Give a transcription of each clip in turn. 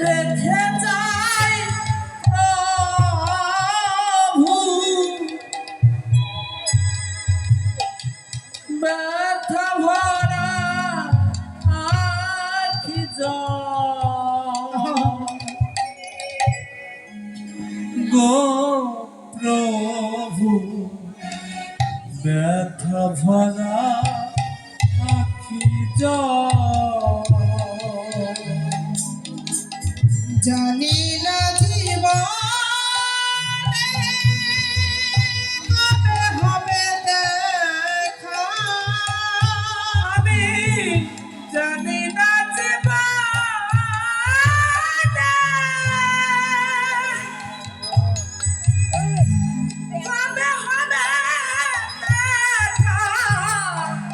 রেখে যাই প্রভু। ব্যথা ভরা আখি গো প্রভু ব্যথা ভরা আখি জানি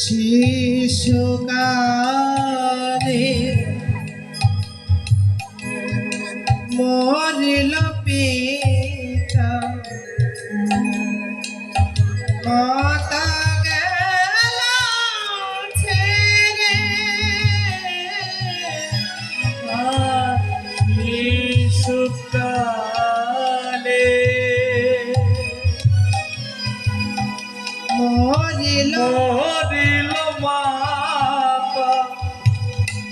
শিশুকালে মরিল পিতা। মাতা গেল ছেড়ে শিশুকালে মরিল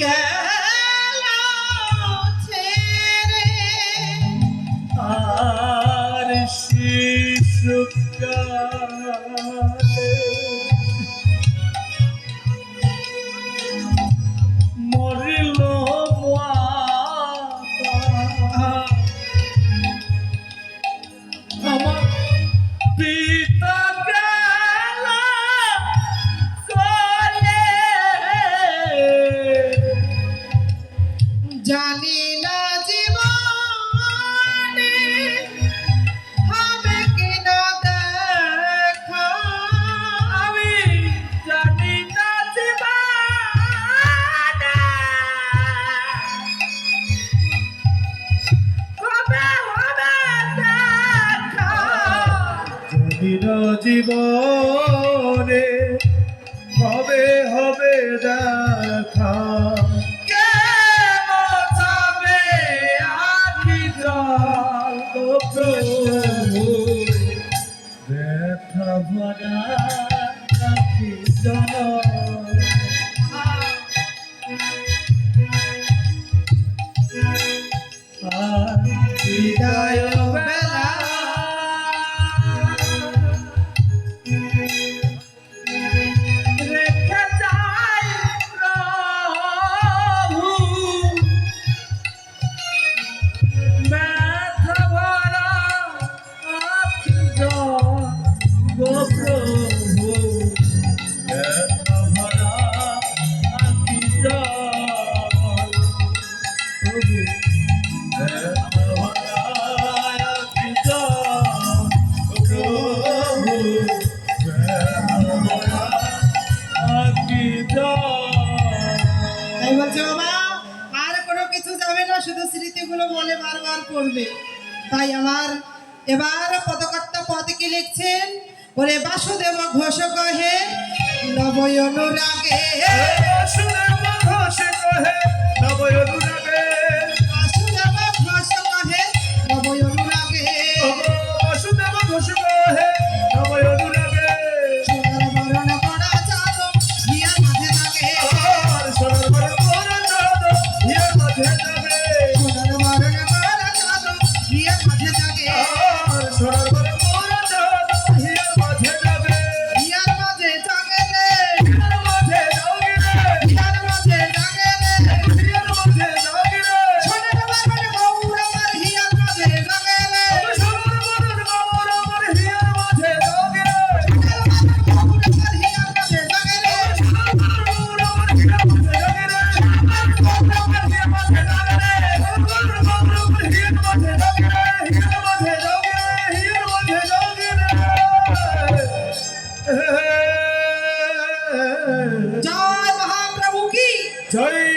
গেল জীবনে হবে হবে দেখা। ভরা আর কোনো কিছু যাবে না, শুধু স্মৃতিগুলো মনে বারবার পড়বে। তাই আমার এবার পদকর্তা পদ লিখছেন? ওরে বাসুদেব ঘোষ কহে, নবয়নুরাগে Hey.